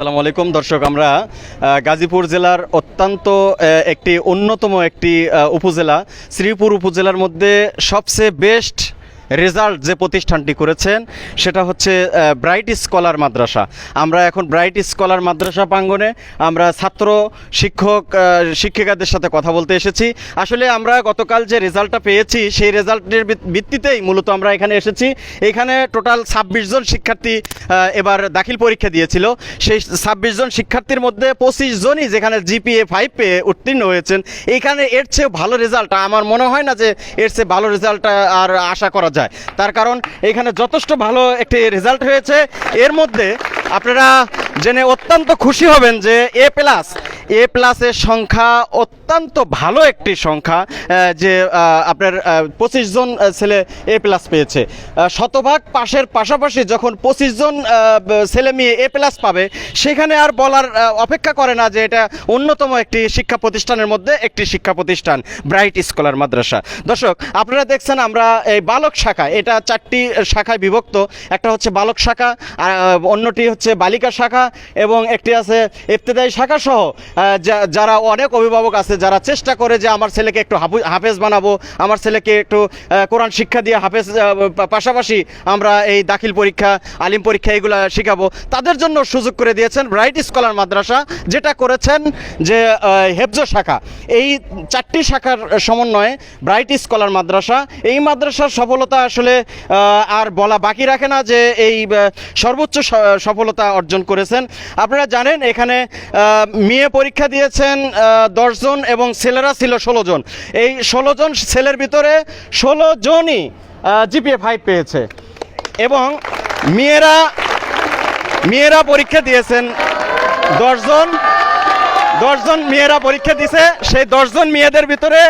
আসসালামু আলাইকুম, দর্শক, আমরা গাজীপুর জেলার অত্যন্ত একটি অন্যতম একটি উপজেলা, শ্রীপুর উপজেলার মধ্যে সবচেয়ে বেস্ট রেজাল্ট যে প্রতিষ্ঠানটি করেছেন, সেটা হচ্ছে ব্রাইট স্কলার মাদ্রাসা। আমরা এখন ব্রাইট স্কলার মাদ্রাসা প্রাঙ্গণে আমরা ছাত্র শিক্ষক শিক্ষিকাদের সাথে কথা বলতে এসেছি। আসলে আমরা গতকাল যে রেজাল্টটা পেয়েছি, সেই রেজাল্টের ভিত্তিতেই মূলত আমরা এখানে এসেছি। এখানে টোটাল ছাব্বিশ জন শিক্ষার্থী এবার দাখিল পরীক্ষা দিয়েছিল। সেই ছাব্বিশ জন শিক্ষার্থীর মধ্যে পঁচিশ জনই যেখানে জিপিএ ফাইভ পেয়ে উত্তীর্ণ হয়েছেন। এইখানে এর চেয়ে ভালো রেজাল্ট, আমার মনে হয় না যে এর চেয়ে ভালো রেজাল্ট আর আশা করা যায় তার কারণ এখানে যথেষ্ট ভালো একটি রেজাল্ট হয়েছে। এর মধ্যে আপনারা জেনে অত্যন্ত খুশি হবেন যে এ প্লাস এ প্লাসের সংখ্যা অত্যন্ত ভালো একটি সংখ্যা যে আপনার পঁচিশ জন ছেলে এ প্লাস পেয়েছে। শতভাগ পাশের পাশাপাশি যখন পঁচিশ জন ছেলে মেয়ে এ প্লাস পাবে, সেখানে আর বলার অপেক্ষা করে না যে এটা অন্যতম একটি শিক্ষা প্রতিষ্ঠানের মধ্যে একটি শিক্ষা প্রতিষ্ঠান ব্রাইট স্কলার মাদ্রাসা। দর্শক, আপনারা দেখছেন আমরা এই বালক শাখা, এটা চারটি শাখায় বিভক্ত। একটা হচ্ছে বালক শাখা অন্যটি হচ্ছে বালিকা শাখা, এবং একটি আছে ইফতেদায়ী শাখা সহ। যারা অনেক অভিভাবক আছে, যারা চেষ্টা করে যে আমার ছেলেকে একটু হাফু- হাফেজ বানাবো, আমার ছেলেকে একটু কোরআন শিক্ষা দিয়ে হাফেজ পাশাপাশি আমরা এই দাখিল পরীক্ষা, আলিম পরীক্ষা এগুলো শেখাবো। তাদের জন্য সুযোগ করে দিয়েছেন ব্রাইট স্কলার মাদ্রাসা, যেটা করেছেন যে হেফজ শাখা। এই চারটি শাখার সমন্বয়ে ব্রাইট স্কলার মাদ্রাসা, এই মাদ্রাসার সফলতা আসলে আর বলা বাকি রাখে না যে এই সর্বোচ্চ সফলতা অর্জন করেছেন। আপনারা জানেন এখানে মেয়ে পরীক্ষা দিয়েছেন দশজন এবং ছেলেরা ছিল ষোলো জন। এই ষোলো জন ছেলের ভিতরে ষোলো জনই জিপিএ ফাইভ পেয়েছে। এবং মেয়েরা মেয়েরা পরীক্ষা দিয়েছেন দশজন দশজন মেয়েরা পরীক্ষা দিছে, সেই দশজন মেয়েদের ভিতরে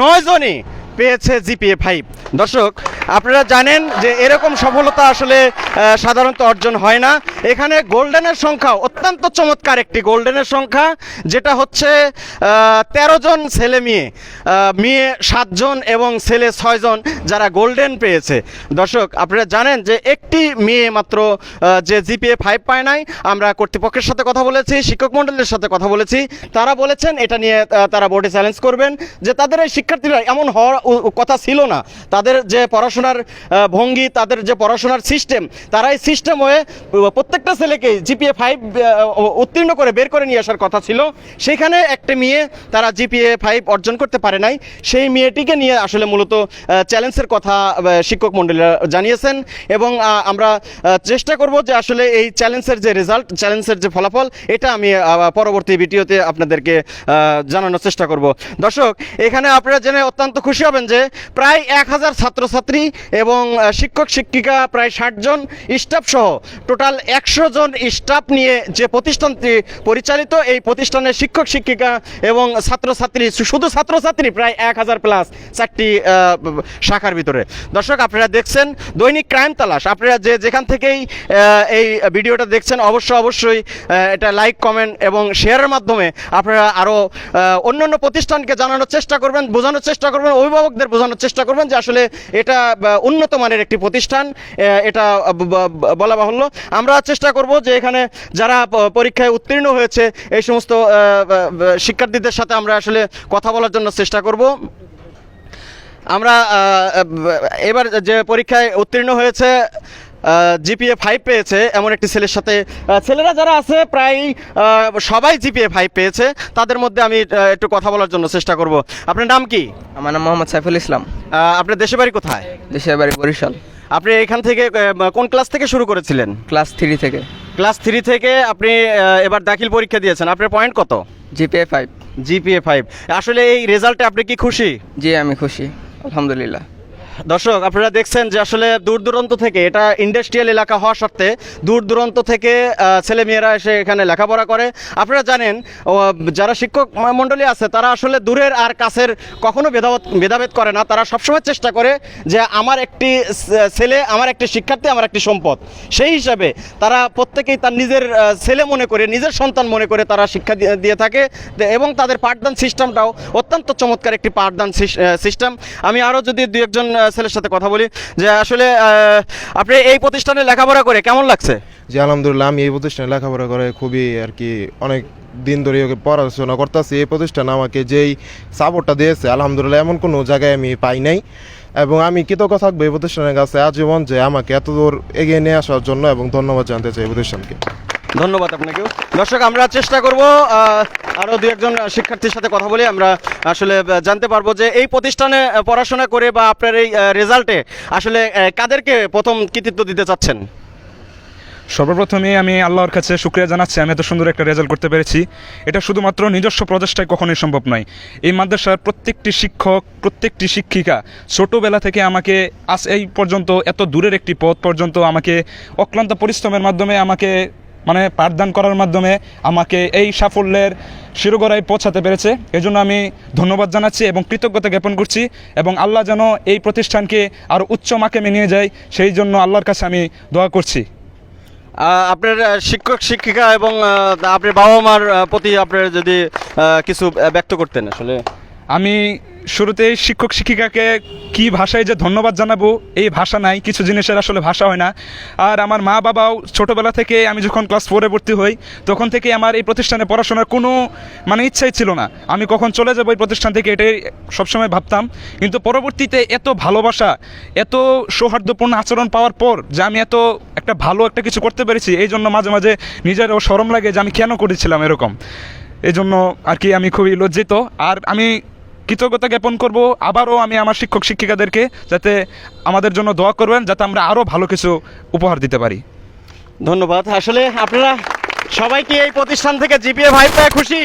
নয় জনই পেয়েছে জিপিএ ফাইভ দর্শক আপনারা জানেন যে এরকম সফলতা আসলে সাধারণত অর্জন হয় না। এখানে গোল্ডেনের সংখ্যা অত্যন্ত চমৎকার একটি গোল্ডেনের সংখ্যা, যেটা হচ্ছে তেরো জন ছেলে মেয়ে মেয়ে সাতজন এবং ছেলে ছয়জন যারা গোল্ডেন পেয়েছে। দর্শক, আপনারা জানেন যে একটি মেয়ে মাত্র যে জিপিএ ফাইভ পায় নাই, আমরা কর্তৃপক্ষের সাথে কথা বলেছি, শিক্ষক মণ্ডলের সাথে কথা বলেছি। তারা বলেছেন, এটা নিয়ে তারা বোর্ডে চ্যালেঞ্জ করবেন, যে তাদের এই শিক্ষার্থীরা এমন হওয়ার কথা ছিল না। তাদের যে পড়াশোনার ভঙ্গি, তাদের যে পড়াশোনার সিস্টেম তারা এই সিস্টেম হয়ে প্রত্যেকটা ছেলেকে জিপিএ ফাইভ উত্তীর্ণ করে বের করে নিয়ে আসার কথা ছিল। সেখানে একটা মেয়ে তারা জিপিএ ফাইভ অর্জন করতে পারে নাই। সেই মেয়েটিকে নিয়ে আসলে মূলত চ্যালেঞ্জের কথা শিক্ষক মণ্ডলীরা জানিয়েছেন এবং আমরা চেষ্টা করব যে আসলে এই চ্যালেঞ্জের যে রেজাল্ট চ্যালেঞ্জের যে ফলাফল, এটা আমি পরবর্তী ভিডিওতে আপনাদেরকে জানানোর চেষ্টা করব। দর্শক, এখানে আপনারা জেনে অত্যন্ত খুশি হবেন যে প্রায় এক হাজার ছাত্রছাত্রী এবং শিক্ষক, শিক্ষিকা প্রায় ষাট জন স্টাফ সহ টোটাল একশো জন স্টাফ নিয়ে যে প্রতিষ্ঠানটি পরিচালিত, এই প্রতিষ্ঠানের শিক্ষক, শিক্ষিকা এবং ছাত্রছাত্রী শুধু ছাত্রছাত্রী প্রায় এক হাজার প্লাস চারটি শাখার ভিতরে। দর্শক, আপনারা দেখছেন দৈনিক ক্রাইম তালাশ। আপনারা যে যেখান থেকেই এই ভিডিওটা দেখছেন, অবশ্য, অবশ্যই এটা লাইক কমেন্ট এবং শেয়ারের মাধ্যমে আপনারা আরও অন্য অন্য প্রতিষ্ঠানকে জানানোর চেষ্টা করবেন, বোঝানোর চেষ্টা করবেন, অভিভাবকদের বোঝানোর চেষ্টা করবেন যে আসলে এটা উন্নত মানের একটি প্রতিষ্ঠান এটা বলা বাহুল্য। আমরা চেষ্টা করব যে এখানে যারা পরীক্ষায় উত্তীর্ণ হয়েছে, এই সমস্ত শিক্ষার্থীদের সাথে আমরা আসলে কথা বলার জন্য চেষ্টা করব। আমরা এবার যে পরীক্ষায় উত্তীর্ণ হয়েছে জিপিএ ফাইভ পেয়েছে এমন একটি ছেলের সাথে ছেলেরা যারা আছে প্রায় সবাই জিপিএ ফাইভ পেয়েছে। তাদের মধ্যে আমি একটু কথা বলার জন্য চেষ্টা করব। আপনার নাম কি? আমার নাম মোহাম্মদ সাইফুল ইসলাম। আপনার দেশের বাড়ি কোথায়? দেশের বাড়ি বরিশাল। আপনি এখান থেকে কোন ক্লাস থেকে শুরু করেছিলেন? ক্লাস থ্রি থেকে। ক্লাস থ্রি থেকে আপনি এবার দাখিল পরীক্ষা দিয়েছেন। আপনার পয়েন্ট কত? জিপিএ ফাইভ জিপিএ ফাইভ আসলে এই রেজাল্টে আপনি কি খুশি? জি আমি খুশি। আলহামদুলিল্লাহ। দর্শক আপনারা দেখছেন যে আসলে দূর দূরান্ত থেকে এটা ইন্ডাস্ট্রিয়াল এলাকা হওয়া সত্ত্বে দূর দূরান্ত থেকে আহ, ছেলেমেয়েরা এসে এখানে লেখাপড়া করে। আপনারা জানেন যারা শিক্ষক মণ্ডলী আছে তারা আসলে দূরের আর কাছের কখনো ভেদাভেদ ভেদাভেদ করে না। তারা সবসময় চেষ্টা করে যে আমার একটি ছেলে আমার একটি শিক্ষার্থী আমার একটি সম্পদ। সেই হিসাবে তারা প্রত্যেকেই তার নিজের ছেলে মনে করে নিজের সন্তান মনে করে তারা শিক্ষা দিয়ে- থাকে। এবং তাদের পাঠদান সিস্টেমটাও অত্যন্ত চমৎকার একটি পাঠদান সিস্টেম আমি আরও যদি দু একজন ছেলের সাথে কথা বলি, যে আসলে আপনি এই প্রতিষ্ঠানে লেখাপড়া করে কেমন লাগছে? যে আলহামদুলিল্লাহ, আমি এই প্রতিষ্ঠানে লেখাপড়া করে খুবই আর কি অনেক দিন ধরে ওকে পড়াশোনা করতেছি। এই প্রতিষ্ঠান আমাকে যেই সাপোর্টটা দিয়েছে, আলহামদুলিল্লাহ, এমন কোনো জায়গায় আমি পাই নাই। এবং আমি কৃতজ্ঞ থাকব এই প্রতিষ্ঠানের কাছে আজীবন যে আমাকে এত দূর এগিয়ে নিয়ে আসার জন্য এবং ধন্যবাদ জানতে চাই এই প্রতিষ্ঠানকে। ধন্যবাদ আপনাকেও। দর্শক, আমরা চেষ্টা করব আরও দু একজন শিক্ষার্থীর সাথে কথা বলে আমরা আসলে জানতে পারব যে এই প্রতিষ্ঠানে পড়াশোনা করে বা আপনার এই রেজাল্টে আসলে কাদেরকে প্রথম কৃতিত্ব দিতে চাচ্ছেন? সর্বপ্রথমে আমি আল্লাহর কাছে শুক্রিয়া জানাচ্ছি। আমি এত সুন্দর একটা রেজাল্ট করতে পেরেছি। এটা শুধুমাত্র নিজস্ব প্রচেষ্টায় কখনোই সম্ভব নয়। এই মাদ্রাসার প্রত্যেকটি শিক্ষক, প্রত্যেকটি শিক্ষিকা ছোটোবেলা থেকে আমাকে আজ এই পর্যন্ত, এত দূরের একটি পথ পর্যন্ত আমাকে অক্লান্ত পরিশ্রমের মাধ্যমে আমাকে মানে পাঠদান করার মাধ্যমে আমাকে এই সাফল্যের শিরোগড়ায় পৌঁছাতে পেরেছে। এজন্য আমি ধন্যবাদ জানাচ্ছি এবং কৃতজ্ঞতা জ্ঞাপন করছি এবং আল্লাহ যেন এই প্রতিষ্ঠানকে আরও উচ্চ মাকামে নিয়ে যায় সেই জন্য আল্লাহর কাছে আমি দোয়া করছি। আপনার শিক্ষক শিক্ষিকা এবং আপনার বাবা মার প্রতি আপনার যদি কিছু ব্যক্ত করতেন আসলে। আমি শুরুতেই শিক্ষক শিক্ষিকাকে কি ভাষায় যে ধন্যবাদ জানাব, এই ভাষা নাই, কিছু জিনিসের আসলে ভাষা হয় না। আর আমার মা বাবাও ছোটোবেলা থেকে আমি যখন ক্লাস ফোরে ভর্তি হই, তখন থেকে আমার এই প্রতিষ্ঠানে পড়াশোনার কোনো মানে ইচ্ছাই ছিল না। আমি কখন চলে যাব এই প্রতিষ্ঠান থেকে এটাই সবসময় ভাবতাম। কিন্তু পরবর্তীতে এত ভালোবাসা, এত সৌহার্দ্যপূর্ণ আচরণ পাওয়ার পর যে আমি এত একটা ভালো একটা কিছু করতে পেরেছি, এই জন্য মাঝে মাঝে নিজেরও সরম লাগে যে আমি কেন করেছিলাম এরকম। এই জন্য আর কি আমি খুবই লজ্জিত। আর আমি কৃতজ্ঞতা জ্ঞাপন করব। আবারও আমি আমার শিক্ষক শিক্ষিকাদেরকে যাতে আমাদের জন্য দোয়া করবেন যাতে আমরা আরও ভালো কিছু উপহার দিতে পারি। ধন্যবাদ। আসলে আপনারা সবাইকে এই প্রতিষ্ঠান থেকে জিপিএ ভাই পায় খুশি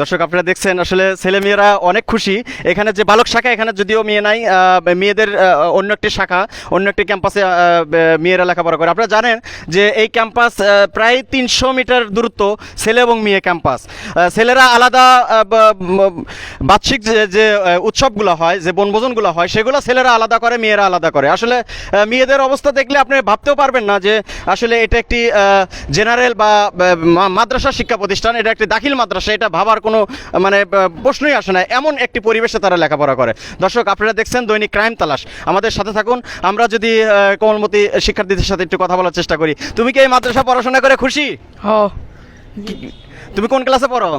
দর্শক আপনারা দেখছেন আসলে ছেলেমেয়েরা অনেক খুশি। এখানে যে বালক শাখা এখানে যদিও মেয়ে নাই মেয়েদের অন্য একটি শাখা অন্য একটি ক্যাম্পাসে মেয়েরা লেখাপড়া করে। আপনারা জানেন যে এই ক্যাম্পাস প্রায় তিনশো মিটার দূরত্ব ছেলে এবং মেয়ে ক্যাম্পাস। ছেলেরা আলাদা বার্ষিক যে উৎসবগুলো হয় যে বনভোজনগুলো হয় সেগুলো ছেলেরা আলাদা করে মেয়েরা আলাদা করে। আসলে মেয়েদের অবস্থা দেখলে আপনি ভাবতেও পারবেন না যে আসলে এটা একটি জেনারেল বা, মাদ্রাসা শিক্ষা প্রতিষ্ঠান এটা একটি দাখিল মাদ্রাসা এটা ভাবার কোনো মানে প্রশ্নই আসে না। এমন একটি পরিবেশে তারা লেখাপড়া করে। দর্শক আপনারা দেখছেন দৈনিক ক্রাইম তালাশ। আমাদের সাথে থাকুন। আমরা যদি কোমলমতি শিক্ষার্থীদের সাথে একটু কথা বলার চেষ্টা করি। তুমি কি এই মাদ্রাসা পড়াশোনা করে খুশি? হ তুমি কোন ক্লাসে পড়ো?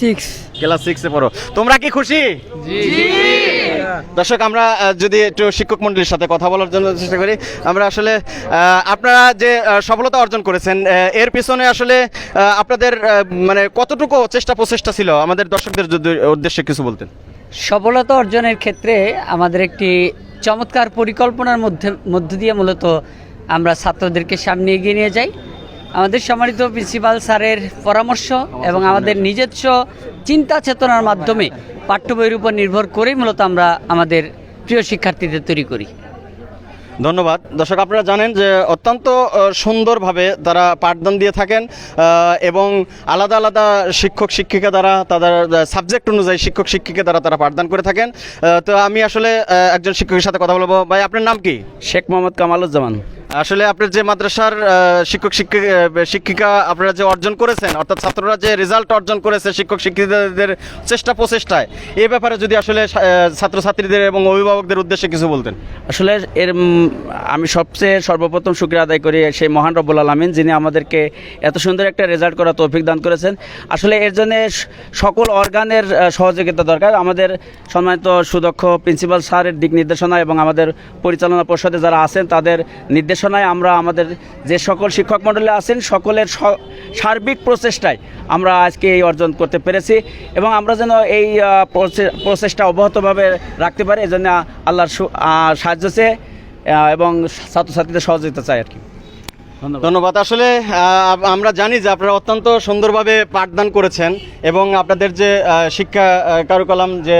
সিক্স। ক্লাস সিক্সে পড়ো। তোমরা কি খুশি? দর্শক আমরা যদি একটু শিক্ষক মন্ডলীর সাথে কথা বলার জন্য চেষ্টা করি আমরা আসলে আপনারা যে সফলতা অর্জন করেছেন এর পিছনে আসলে আপনাদের মানে কতটুকু চেষ্টা প্রচেষ্টা ছিল? আমাদের দর্শকদের যদি উদ্দেশ্যে কিছু বলতেন। সফলতা অর্জনের ক্ষেত্রে আমাদের একটি চমৎকার পরিকল্পনার মধ্যে মধ্য দিয়ে মূলত আমরা ছাত্রদেরকে সামনে এগিয়ে নিয়ে যাই। আমাদের সম্মানিত প্রিন্সিপাল স্যারের পরামর্শ এবং আমাদের নিজস্ব চিন্তা চেতনার মাধ্যমে পাঠ্য বইয়ের উপর নির্ভর করেই মূলত আমরা আমাদের প্রিয় শিক্ষার্থীদের তৈরি করি। ধন্যবাদ। দর্শক আপনারা জানেন যে অত্যন্ত সুন্দরভাবে তারা পাঠদান দিয়ে থাকেন এবং আলাদা আলাদা শিক্ষক শিক্ষিকা দ্বারা তাদের সাবজেক্ট অনুযায়ী শিক্ষক শিক্ষিকা দ্বারা তারা পাঠদান করে থাকেন। তো আমি আসলে একজন শিক্ষকের সাথে কথা বলব। ভাই আপনার নাম কি? শেখ মোহাম্মদ কামালুজ্জামান। আসলে আপনার যে মাদ্রাসার শিক্ষক শিক্ষিকা শিক্ষিকা আপনারা যে অর্জন করেছেন অর্থাৎ ছাত্ররা যে রেজাল্ট অর্জন করেছে শিক্ষক শিক্ষিকাদের চেষ্টা প্রচেষ্টায় এ ব্যাপারে যদি আসলে ছাত্রছাত্রীদের এবং অভিভাবকদের উদ্দেশ্যে কিছু বলতেন। আসলে এর আমি সবচেয়ে সর্বপ্রথম শুক্রিয়া আদায় করি সেই মহান রব্বুল আলমিন, যিনি আমাদেরকে এত সুন্দর একটা রেজাল্ট করা তৌফিক দান করেছেন। আসলে এর জন্য সকল অর্গানের সহযোগিতা দরকার। আমাদের সম্মানিত সুদক্ষ প্রিন্সিপাল স্যারের দিক নির্দেশনা এবং আমাদের পরিচালনা পর্ষদে যারা আছেন, তাদের নির্দেশনায় আমরা আমাদের যে সকল শিক্ষক মণ্ডলী আছেন, সকলের সার্বিক প্রচেষ্টায় আমরা আজকে এই অর্জন করতে পেরেছি এবং আমরা যেন এই প্রচেষ্টা অব্যাহতভাবে রাখতে পারি। এই জন্য আল্লাহর সাহায্য চেয়ে এবং ছাত্রছাত্রীদের সহযোগিতা চাই আর কি। ধন্যবাদ। ধন্যবাদ। আসলে আমরা জানি যে আপনারা অত্যন্ত সুন্দরভাবে পাঠদান করেছেন এবং আপনাদের যে শিক্ষা কারুকলাম যে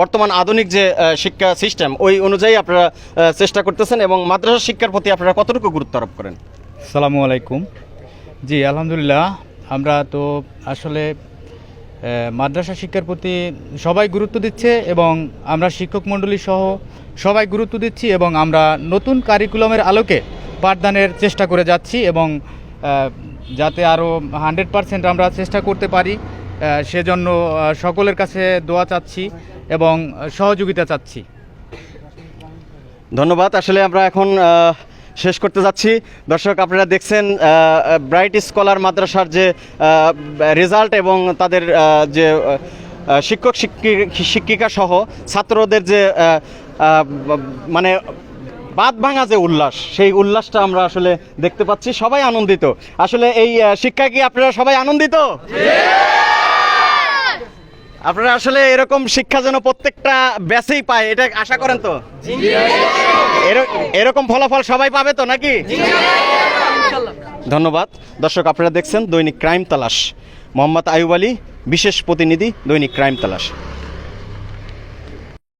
বর্তমান আধুনিক যে শিক্ষা সিস্টেম ওই অনুযায়ী আপনারা চেষ্টা করতেছেন এবং মাদ্রাসা শিক্ষার প্রতি আপনারা কতটুকু গুরুত্ব আরোপ করেন? সালামু আলাইকুম। জি আলহামদুলিল্লাহ আমরা তো আসলে মাদ্রাসা শিক্ষার প্রতি সবাই গুরুত্ব দিচ্ছে এবং আমরা শিক্ষক মণ্ডলী সহ সবাই গুরুত্ব দিচ্ছি এবং আমরা নতুন কারিকুলামের আলোকে পাঠদানের চেষ্টা করে যাচ্ছি এবং যাতে আরও হান্ড্রেড পারসেন্ট আমরা চেষ্টা করতে পারি সেজন্য সকলের কাছে দোয়া চাচ্ছি এবং সহযোগিতা চাচ্ছি। ধন্যবাদ। আসলে আমরা এখন শেষ করতে যাচ্ছি। দর্শক, আপনারা দেখছেন ব্রাইট স্কলার মাদ্রাসার যে রেজাল্ট এবং তাদের যে শিক্ষক শিক্ষি- শিক্ষিকা সহ ছাত্রদের যে মানে বাদ ভাঙা যে উল্লাস, সেই উল্লাসটা আমরা আসলে দেখতে পাচ্ছি। সবাই আনন্দিত। আসলে এই শিক্ষা কি আপনারা সবাই আনন্দিত? আপনারা আসলে এরকম শিক্ষা যেন প্রত্যেকটা ব্যাচেই পায়, এটা আশা করেন তো? এরকম ফলাফল সবাই পাবে তো নাকি? ধন্যবাদ। দর্শক, আপনারা দেখছেন দৈনিক ক্রাইম তালাশ। মোহাম্মদ আয়ুব আলী, বিশেষ প্রতিনিধি দৈনিক ক্রাইম তালাশ।